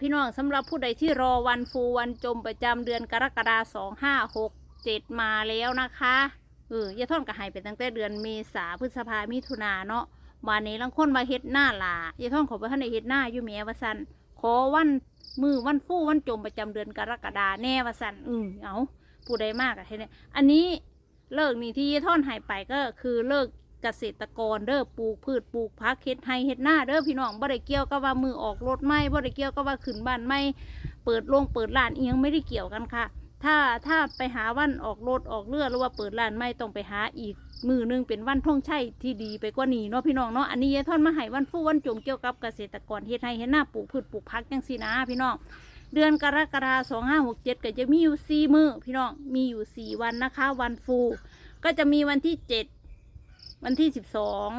พี่น้องสำหรับผู้ใดที่รอวันฟูวันจมประจำเดือนกรกฎาสองห้าหกเจ็ดมาแล้วนะคะเออยายท่อนก็หายไปตั้งแต่เดือนเมษาพฤษภามิถุนาเนาะวันนี้ลังคนมาเฮ็ดหน้าหลายายท่อนขอไปท่านในเฮ็ดหน้าอยู่แม่วาสันขอวันมือวันฟูวันจมประจำเดือนกรกฎาแน่วสันอืมเอาผู้ใดมากอะเฮ็ดเนี่ยอันนี้เลิกนี่ที่ยายท่อนหายไปก็คือเลิก เกษตรกรเด้อปลูกพืชปลูกพักเฮ็ดไร่เฮ็ดหน้าเด้อพี่น้องบ่ได้เกี่ยวกับว่ามือออกรถไม่บ่ได้เกี่ยวกับว่าขึ้นบ้านไม่เปิดโรงเปิดร้านเอียงไม่ได้เกี่ยวกันค่ะ ถ้าถ้าไปหาวันออกรถออกเรือหรือว่าเปิดร้านไม่ต้องไปหาอีกมือหนึงเป็นวันท่องใช่ที่ดีไปกว่านี้เนาะพี่น้องเนาะอันนี้ยายท่อนมาให้วันฟู่วันจงเกี่ยวกับเกษตรกรเฮ็ดไร่เฮ็ดหน้าปลูกพืชปลูกพักจังซี่นะพี่น้องเดือนกรกฎาคม2567ก็จะมีอยู่สี่มือพี่น้องมีอยู่สี่วันนะคะ วันฟู ก็จะมีวันที่เจ็ด วันที่สิบสอง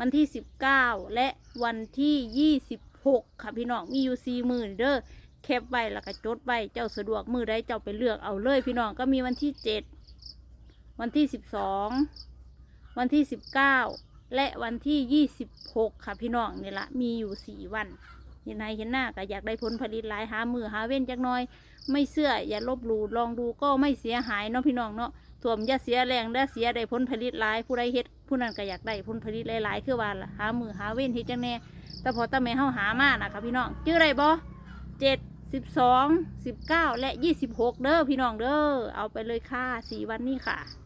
วันที่สิบเก้าและวันที่ยี่สิบหกค่ะพี่น้องมีอยู่สี่หมือเด้อแคปไว้แล้วก็จดไว้เจ้าสะดวกมือได้เจ้าไปเลือกเอาเลยพี่น้องก็มีวันที่เจ็ดวันที่สิบสองวันที่สิบเก้าและวันที่ยี่สิบหกค่ะพี่น้องนี่ละมีอยู่สี่วันเห็นไหนเห็นหน้าก็อยากได้ผลผลิตหลายหามือหาเว้นจักน้อย ไม่เชื่ออย่าลบหลู่ลองดูก็ไม่เสียหายเนาะพี่น้องเนาะ ท่วมอย่าเสียแรงได้เสียได้ผลผลิตหลายผู้ใดเฮ็ดผู้นั้นก็อยากได้ผลผลิตหลายๆคือว่าล่ะหามือหาเว้นที่จังแน่แต่พอตาแม่เฮาหามานะคะพี่น้องชื่ออะไรบ่เจ็ดสิบสองสิบเก้าและยี่สิบหกเด้อพี่น้องเด้อเอาไปเลยค่ะสี่วันนี้ค่ะ